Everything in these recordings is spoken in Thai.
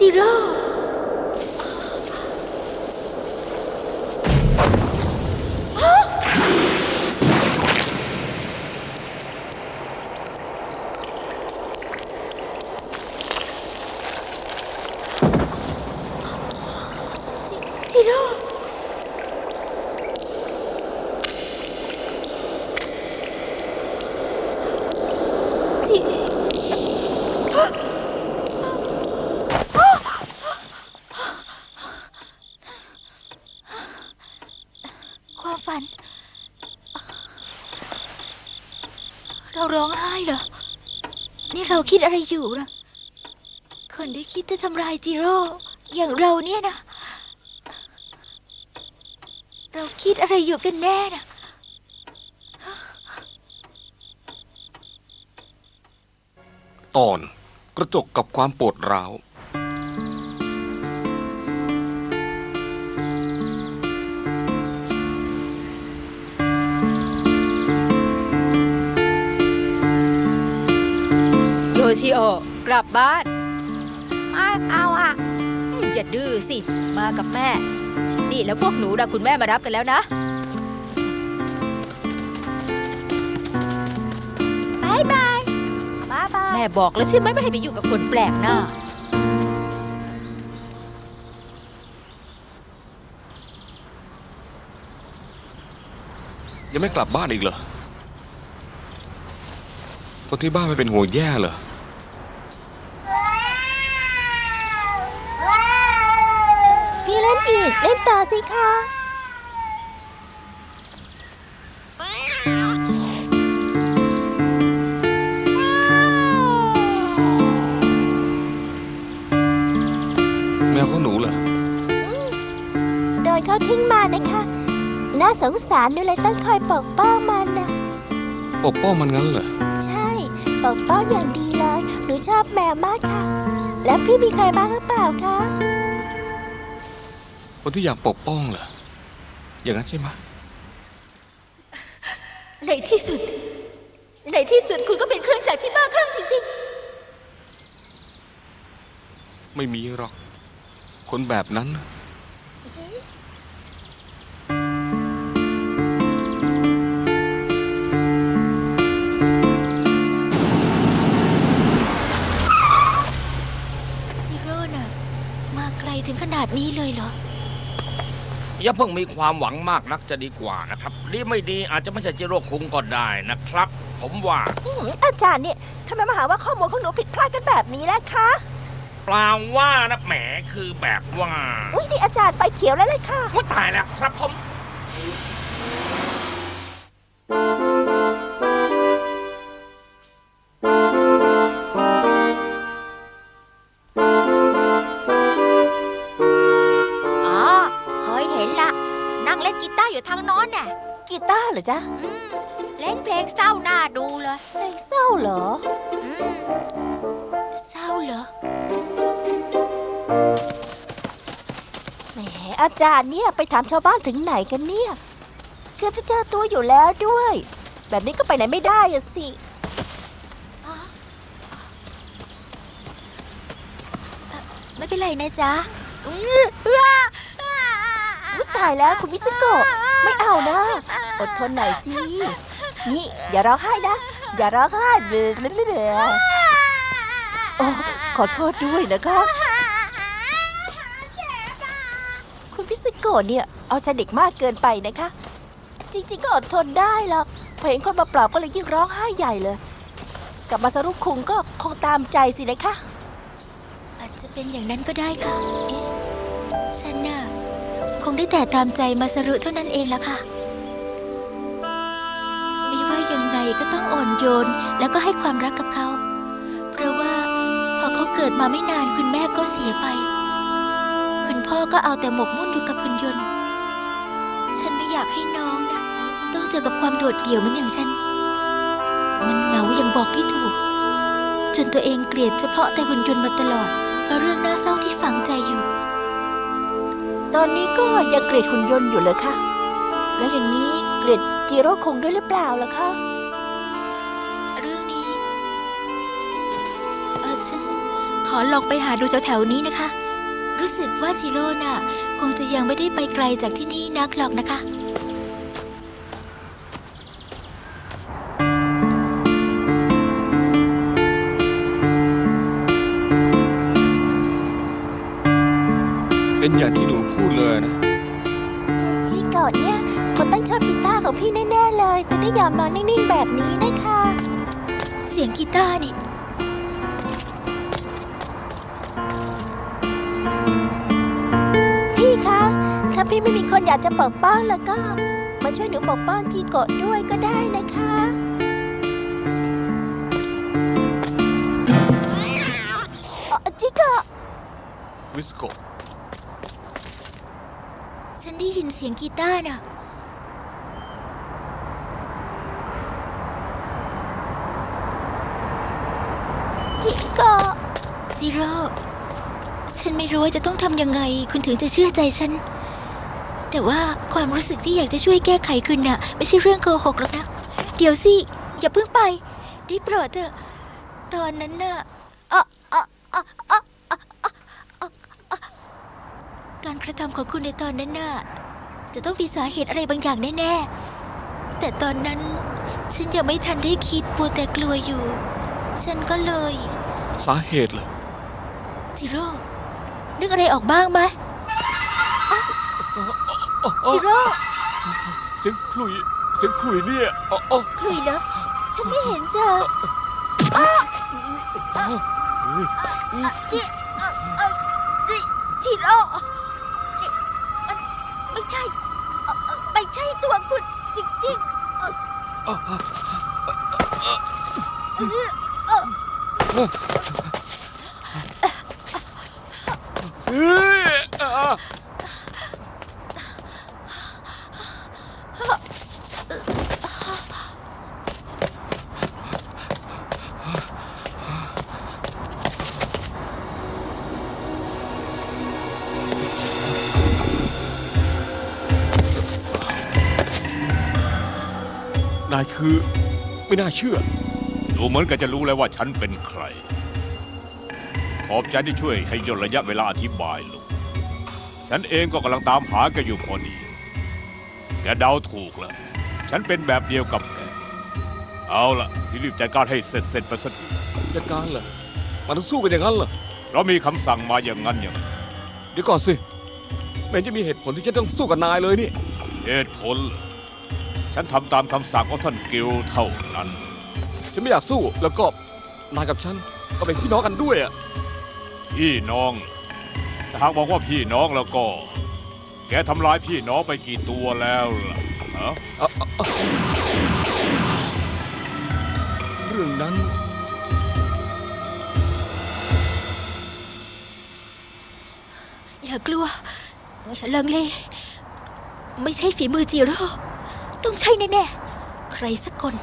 চির ฝัน เราร้องไห้เหรอ นี่เราคิดอะไรอยู่นะคนที่คิดจะทำลายจิโร่อย่างเราเนี่ยนะ เราคิดอะไรอยู่กันแน่นะตอนกระจกกับความปวดร้าว ชิโอกลับบ้านไม่เอาอะ อย่าดื้อสิ มากับแม่ นี่แล้วพวกหนูนะคุณแม่มารับกันแล้วนะ บายบายบ๊ายบายแม่บอกแล้วใช่ไหมไม่ให้ไปอยู่กับคนแปลกหน้า ยังไม่กลับบ้านอีกเหรอคนที่บ้านไม่เป็นห่วงแย่เหรอ พี่เล่นอีก เล่นต่อสิคะ แมวของหนูเหรอโดนเขาทิ้งมานะคะ น่าสงสารหนูเลยต้องคอยปกป้องมันนะปกป้องมันงั้นเหรอ ใช่ ปกป้องอย่างดีเลย หนูชอบแมวมากค่ะ แล้วพี่มีใครบ้างหรือเปล่าคะ คนที่อยากปกป้องเหรอ อย่างนั้นใช่ไหมะในที่สุด ในที่สุดคุณก็เป็นเครื่องจักรที่บ้าคลั่งจริงไม่มีหรอก คนแบบนั้นน่ะๆ จิโร่น่ะ มาไกลถึงขนาดนี้เลยเหรอ อย่าเพิ่งมีความหวังมากนักจะดีกว่านะครับดีไม่ดีอาจจะไม่ใช่จิโร่คุงก็ได้นะครับ ผมว่าอืมอาจารย์เนี่ยทำไมมาหาว่าข้อมูลของหนูผิดพลาดกันแบบนี้ล่ะคะเปล่าว่านะแหมคือแบบว่า อุ้ยนี่อาจารย์ไฟเขียวแล้วเลยค่ะ ว่าตายแล้วครับผม เหรอจ๊ะอืมเล่นเพลงเศร้าหน้าดูเลยเพลงเศร้าเหรออืมเศร้าเหรอ แหมอาจารย์เนี่ยไปถามชาวบ้านถึงไหนกันเนี่ย เกือบจะเจอตัวอยู่แล้วด้วย แบบนี้ก็ไปไหนไม่ได้อะสิ ไม่เป็นไรนะจ๊ะ อุ๊ยตายแล้วคุณมิสโกะ ไม่เอานะ อดทนหน่อยสิ นี่ อย่าร้องไห้นะ อย่าร้องไห้เดือดเดือดโอ้ขอโทษด้วยนะคะ คุณพิสโกะเนี่ย เอาใจเด็กมากเกินไปนะคะ จริง ๆ ก็อดทนได้หรอกพอเห็นคนมาปลอบก็เลยยิ่งร้องไห้ใหญ่เลยกลับมาสรุปคุงก็คงตามใจสินะคะ อาจจะเป็นอย่างนั้นก็ได้ค่ะฉันน่ะ งได้แต่ตามใจมาสรุเท่านั้นเองละค่ะ ไม่ว่ายังไงก็ต้องอ่อนโยนแล้วก็ให้ความรักกับเขา เพราะว่าพอเขาเกิดมาไม่นานคุณแม่ก็เสียไป คุณพ่อก็เอาแต่หมกมุ่นอยู่กับคุณยนต์ ฉันไม่อยากให้น้องนะ ต้องเจอกับความโดดเดี่ยวเหมือนอย่างฉัน มันเหงาอย่างบอกไม่ถูก จนตัวเองเกลียดเฉพาะแต่หุ่นยนต์มาตลอด อนนี้ก็ยังเกลียดหุ่นยนต์อยู่เลยค่ะ แล้วอย่างนี้เกลียดจิโร่คงด้วยหรือเปล่าล่ะคะเรื่องนี้ เออฉันขขอลองไปหาดูแถวๆนี้นะคะ รู้สึกว่าจิโร่น่ะ คงจะยังไม่ได้ไปไกลจากที่นี่นักหรอกนะคะเป็นอย่างที่หนูพูด เลยนะ ที่เกาะเนี่ยคนต้องชอบกีตาร์ของพี่แน่ๆเลยถึงได้ยอมนอนนิ่งๆแบบนี้นะคะ เสียงกีตาร์นี่ พี่คะ ถ้าพี่ไม่มีคนอยากจะปกป้องแล้วก็ มาช่วยหนูปกป้องจีโกะด้วยก็ได้นะคะ เอ่อจิโกะ วิสโกะฉัน ได้ยินเสียงกีตาร์น่ะ จิโกะจิโร่ ฉันไม่รู้ว่าจะต้องทำยังไง คุณถึงจะเชื่อใจฉัน แต่ว่าความรู้สึกที่อยากจะช่วยแก้ไขคุณน่ะ ไม่ใช่เรื่องโกหกหรอกนะ เดี๋ยวสิ อย่าเพิ่งไป ได้โปรดเถอะ ตอนนั้นน่ะอะอะอะอะอะอะอะอะกา รกระทำของคุณในตอนนั้นน่ะจะต้องมีสาเหตุอะไรบางอย่างแน่ๆ แต่ตอนนั้นฉันยังไม่ทันได้คิดปัวแต่กลัวอยู่ ฉันก็เลย สาเหตุเลยจิโร่นึกอะไรออกบ้างไหมจิโร่เสียงคลุยเสียงคลุยเนี่ยอ๋ออ๋อคลุยเหรอฉันไม่เห็นเจอจิเอ่อเอ่อจิจิโร่จิมันไม่ ใช่เอ่อเอ่อไม่ใช่ตัวคุณจริงๆเอ่อเอ่อเอ่อเอ้อายคือไม่น่าเชื่อ ดูเหมือนกันจะรู้แล้วว่าฉันเป็นใคร ขอบใจที่ช่วยให้ย่นระยะเวลาอธิบายลงฉันเองก็กำลังตามหาแกอยู่พอดี แกเดาถูกแล้ว ฉันเป็นแบบเดียวกับแก เอาล่ะรีบจัดการให้เสร็จเสร็จๆไปสักทีจัดการเหรอมันต้องสู้กันอย่างนั้นเหรอเรามีคำสั่งมาอย่างนั้นอย่างนั้นเดี๋ยวก่อนสิไม่เห็นจะมีเหตุผลที่จะต้องสู้กับนายเลยนี่ เหตุผลเหรอ ฉันทำตามคำสั่งของท่านกิลเท่านั้น ฉันไม่อยากสู้แล้วก็นายกับฉันก็เป็นพี่น้องกันด้วยอะพี่น้องเหรอถ้าหากบอกว่าพี่น้องแล้วก็ แกทำลายพี่น้องไปกี่ตัวแล้วล่ะฮะอะอะอะเรื่องนั้น อย่ากลัว ฉันลังเล ไม่ใช่ฝีมือจิโร่ ต้องใช่แน่ๆ ใครสักคน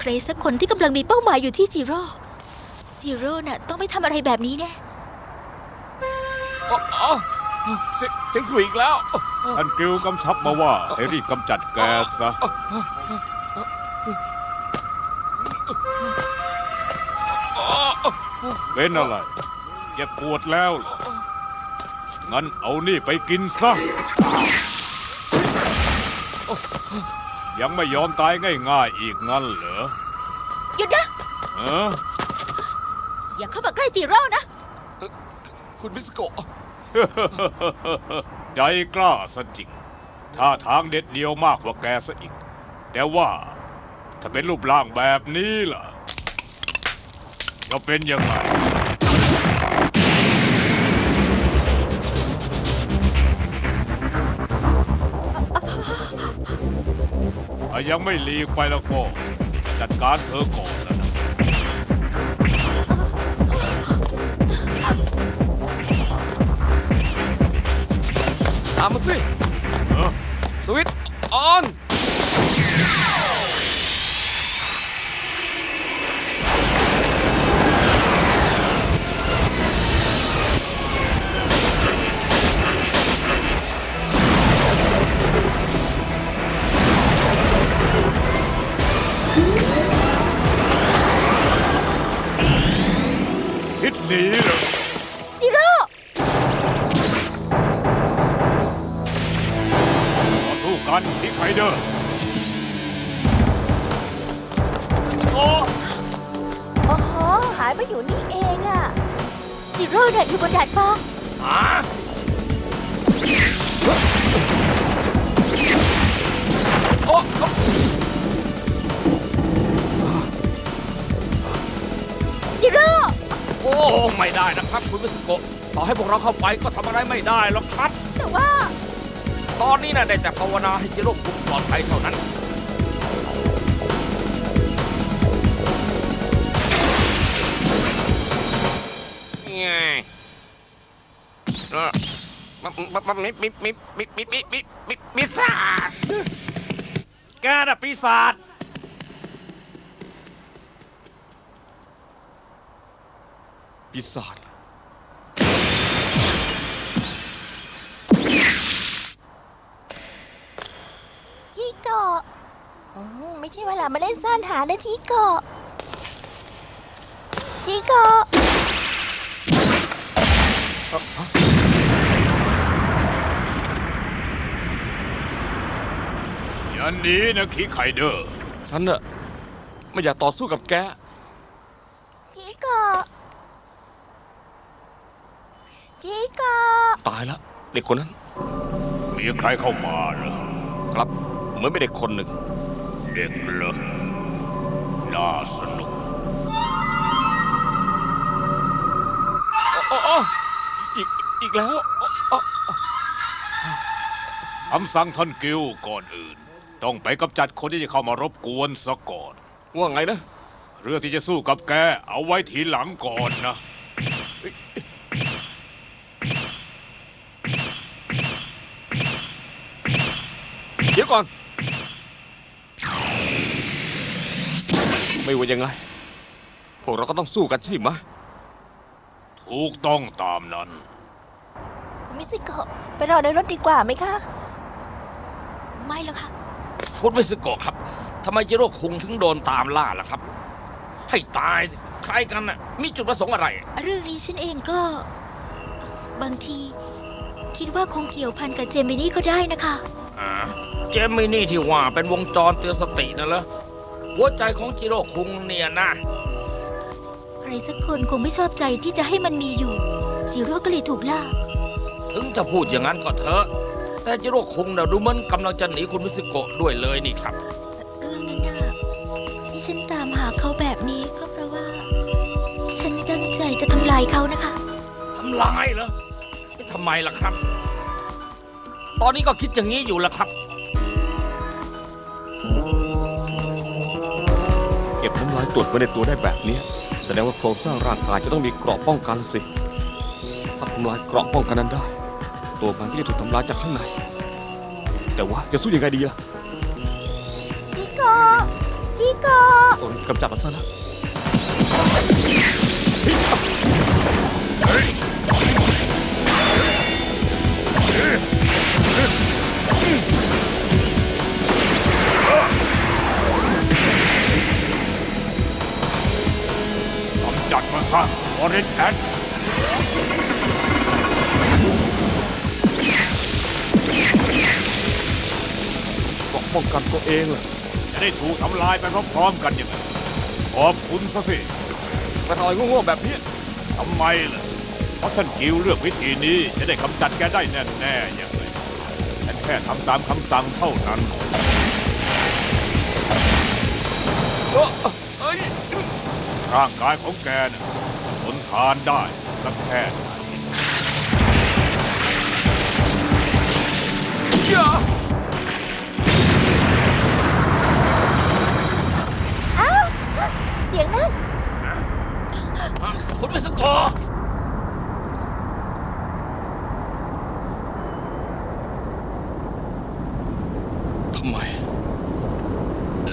ใครสักคนที่กำลังมีเป้าหมายอยู่ที่จิโร่ จิโร่น่ะต้องไม่ทำอะไรแบบนี้แน่ อ๋ออ๋อเสียงเสียงขลุ่ยอีกแล้ว ท่านกิลกำชับมาว่าให้รีบกำจัดแกซะ เป็นอะไรเจ็บปวดแล้วเหรองั้นเอานี่ไปกินซะ ยังไม่ยอมตายง่ายๆอีกงั้นเหรอหยุดนะ เอออย่าเข้ามาใกล้จิโร่นะ คุณมิสโกะใจกล้าซะจริงท่าทางเด็ดเดียวมากกว่าแกซะอีก แต่ว่าถ้าเป็นรูปร่างแบบนี้ล่ะ จะเป็นยังไง ถ้ายังไม่หลีกไปแล้วก็ จัดการเธอก่อนนะนะตามมาสิเออสวิตออน โอ้โอ้โหหายไปอยู่นี่เองอะจิโร่เนี่ยอยู่บนดาดฟ้าหาโอ้จิโร่โอ้ไม่ได้นะครับคุณมิสโกะต่อให้พวกเราเข้าไปก็ทำอะไรไม่ได้หรอกครับ แต่ว่า ตอนนี้นะได้แต่ภาวนาให้จิโร่คุงปลอดภัยเท่านั้น เออมันมันมันมิมิมิมิมิมิมิมิมิสาจแกน่ะปีศาจปีศาจจิโกะอืมไม่ใช่เวลามาเล่นซ่อนหานะจิโกะจิโกะอย่าหนีนะขี้ไข่เดอร์ ฉันน่ะไม่อยากต่อสู้กับแก จิโกะจิโกะตายแล้วเด็กคนนั้น มีใครเข้ามาเหรอ ครับ เหมือนเป็นเด็กคนหนึ่ง เด็กเหรอ น่าสนุกโอ้โอ้อีกอีกแล้วโอ้โอ้คำสั่งท่านกิลก่อนอื่น ต้องไปกำจัดคนที่จะเข้ามารบกวนซะก่อน ว่าไงนะเรื่องที่จะสู้กับแกเอาไว้ทีหลังก่อนนะ เดี๋ยวก่อน ไม่ว่ายังไง พวกเราก็ต้องสู้กันใช่ไหมถูกต้องตามนั้น คุณมิสโกะไปรอในรถดีกว่าไหมคะ ไม่แล้วค่ะ คุณมิสโกะครับทำไมจิโร่คุงถึงโดนตามล่าล่ะครับ ให้ตายสิใครกันน่ะ มีจุดประสงค์อะไร เรื่องนี้ฉันเองก็ บางที คิดว่าคงเกี่ยวพันกับเจมินี่ก็ได้นะคะ อ่าเจมินี่ที่ว่าเป็นวงจรเตือนสตินะเหรอหัวใจของจิโร่คุงเนี่ยนะ ใครสักคนคงไม่ชอบใจที่จะให้มันมีอยู่จิโร่ก็เลยถูกล่า ถึงจะพูดอย่างนั้นก็เถอะ แต่จิโร่คุงน่ะดูเหมือนกำลังจะหนีคุณมิสโกะด้วยเลยนี่ครับ เรื่องนั้นน่ะที่ฉันตามหาเขาแบบนี้ก็เพราะว่า ฉันตั้งใจจะทำลายเขานะคะ ทำลายเหรอไม่ทำไมล่ะครับ ตอนนี้ก็คิดอย่างนี้อยู่ละครับ เก็บน้ำลายตรวจไว้ในตัวได้แบบเนี้ยแสดงว่าโครงสร้างร่างกายจะต้องมีเกราะป้องกันสิถ้าทำลายเกราะป้องกันนั้นได้ ตัวมันก็จะถูกทำลายจากข้างใน แต่ว่าจะสู้ยังไงดีล่ะจิโกะจิโกะต้องกำจัดมันซะแล้วกำจัดมาซะออเรนแอน ป้องกันตัวเองล่ะจะได้ถูกทำลายไปพร้อมๆกันยังไงขอบคุณซะสิมาทำอะไรโง่ๆแบบนี้ทำไมล่ะ เพราะท่านกิลเลือกวิธีนี้จะได้กำจัดแกได้แน่ๆยังไงฉันแค่ทำตามคำสั่งเท่านั้นโอ้เอ้ยร่างกายของแกน่ะทนทานได้สักแค่ คุณมิสโกะทำไม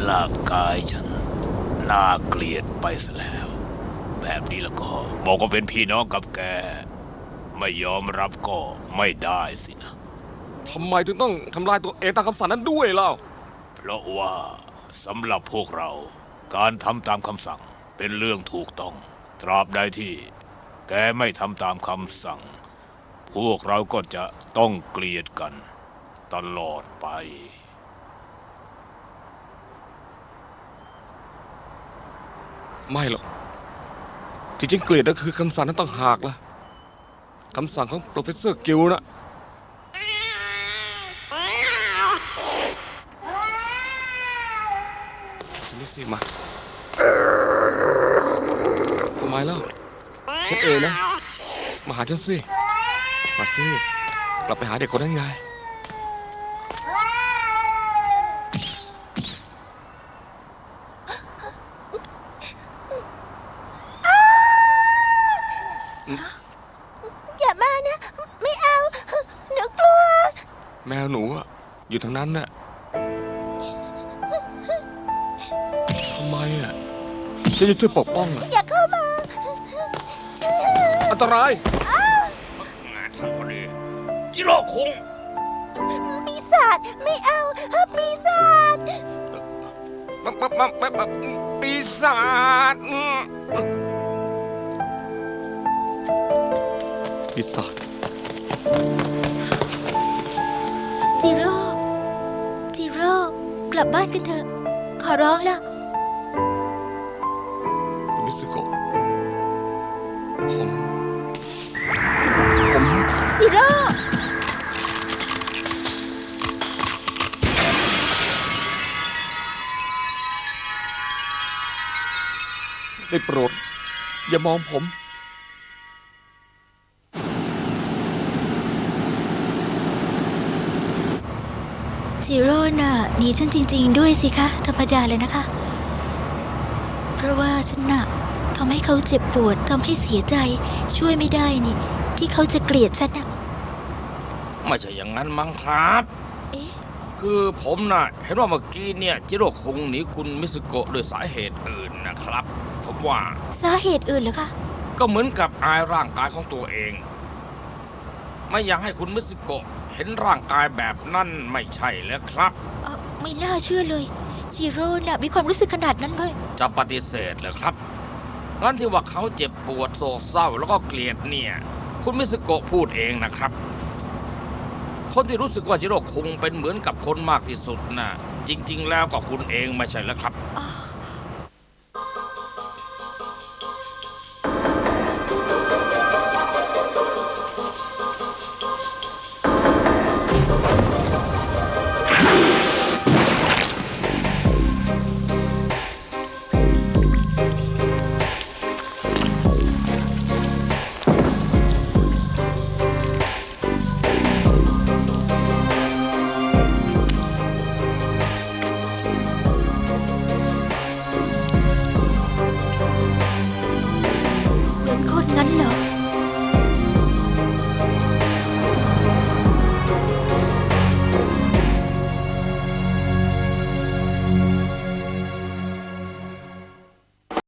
ร่างกายฉันน่าเกลียดไปซะแล้ว แบบนี้แล้วก็บอกว่าเป็นพี่น้องกับแก ไม่ยอมรับก็ไม่ได้สินะ ทำไมถึงต้องทำลายตัวเองตามคำสั่งนั้นด้วยเล่า เพราะว่าสำหรับพวกเราการทำตามคำสั่งเป็นเรื่องถูกต้อง ตราบใดที่แกไม่ทำตามคำสั่ง พวกเราก็จะต้องเกลียดกัน ตลอดไป ไม่หรอก ที่ฉันเกลียดนั่นคือคำสั่งนั้นต่างหากล่ะคำสั่งของโปรเฟสเซอร์กิลนะฉันนี่สิมา ไมล่ะฉันเองนะ มาหาฉันสิ มาสิ กลับไปหาเด็กคนนั้นไง อย่ามานะ ไม่เอา หนูกลัว แมวหนูอะอยู่ทางนั้นน่ะทำไมอะจะจะช่วยปกป้องอะอย่าเข้ามาอัน ตราย งานท่านพอดี จิโร่คุงปีศาจไม่เอาปีศาจปั๊บปั๊บปั๊บปั๊บปั๊บปีศาจอืมปีศาจจิโร่จิโร่กลับบ้านกันเถอะ ขอร้องแล้วคุณมิสโกะผมผม จิโร่ได้โปรด อย่ามองผม จิโร่น่ะหนีฉันจริง ๆ ด้วยสิคะ ธรรมดาเลยนะคะ เพราะว่าฉันน่ะทำให้เขาเจ็บปวดทำให้เสียใจช่วยไม่ได้นี่ ที่เขาจะเกลียดฉันน่ะ ไม่ใช่อย่างนั้นมั้งครับ เอ๊ะ คือผมน่ะเห็นว่าเมื่อกี้เนี่ยจิโร่คุงหนีคุณมิสโกะด้วยสาเหตุอื่นนะครับ ผมว่าสาเหตุอื่นเหรอคะ ก็เหมือนกับอายร่างกายของตัวเอง ไม่อยากให้คุณมิสโกะเห็นร่างกายแบบนั้นไม่ใช่แล้วครับ เอ่อไม่น่าเชื่อเลย จิโร่น่ะมีความรู้สึกขนาดนั้นเลย จะปฏิเสธเหรอครับงั้นที่ว่าเขาเจ็บปวดโศกเศร้าแล้วก็เกลียดเนี่ย คุณมิสโกะพูดเองนะครับ คนที่รู้สึกว่าจิโร่คงเป็นเหมือนกับคนมากที่สุดน่ะจริง ๆ แล้วก็คุณเองไม่ใช่แล้วครับ อ๋อ